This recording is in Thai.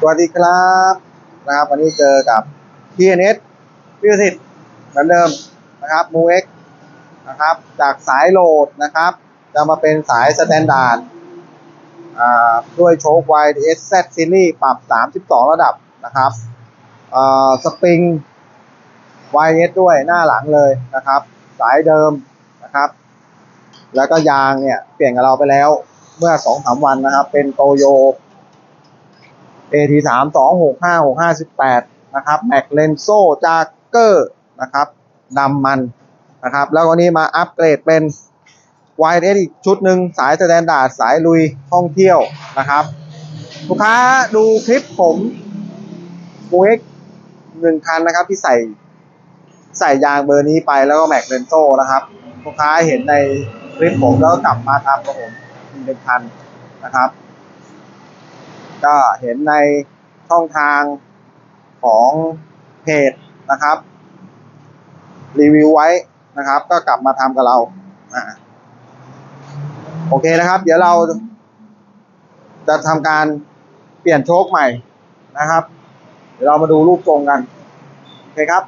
สวัสดีครับนะครับวันนี้เจอกับ PNS พิสิทธิ์เหมือนเดิมนะครับมูเอ็กนะครับ จากสายโหลดนะครับ จะมาเป็นสายสแตนดาร์ดด้วยโชค YDS Z Series ปรับ 32 ระดับนะครับสปริง YDS ด้วยหน้าหลังเลยนะครับ สายเดิมนะครับ แล้วก็ยางเนี่ย เปลี่ยนกับเราไปแล้วเมื่อ 2-3 วันนะครับ เป็นโตโย AT สามสองหกห้าหกห้าสิบแปดนะครับแม็กเลนโซจากเกอร์นะครับดำมันนะครับ แล้วก็นี้มาอัปเกรดเป็น YS อีกชุดหนึ่งสายสแตนดาร์ดสายลุยท่องเที่ยวนะครับ ลูกค้าดูคลิปผมมูเอ็กหนึ่งคันนะครับที่ใส่ใส่ยางเบอร์นี้ไปแล้วก็แม็กเลนโซนะครับลูกค้าเห็นในคลิปผมแล้วก็กลับมาทำกับผมอีกหนึ่งคันนะครับ ก็เห็นในช่องทางของเพจนะครับ รีวิวไว้นะครับ ก็กลับมาทำกับเราอ่าโอเคนะครับ เดี๋ยวเราจะทำการเปลี่ยนโชคใหม่นะครับ เดี๋ยวเรามาดูรูปทรงกัน โอเคครับ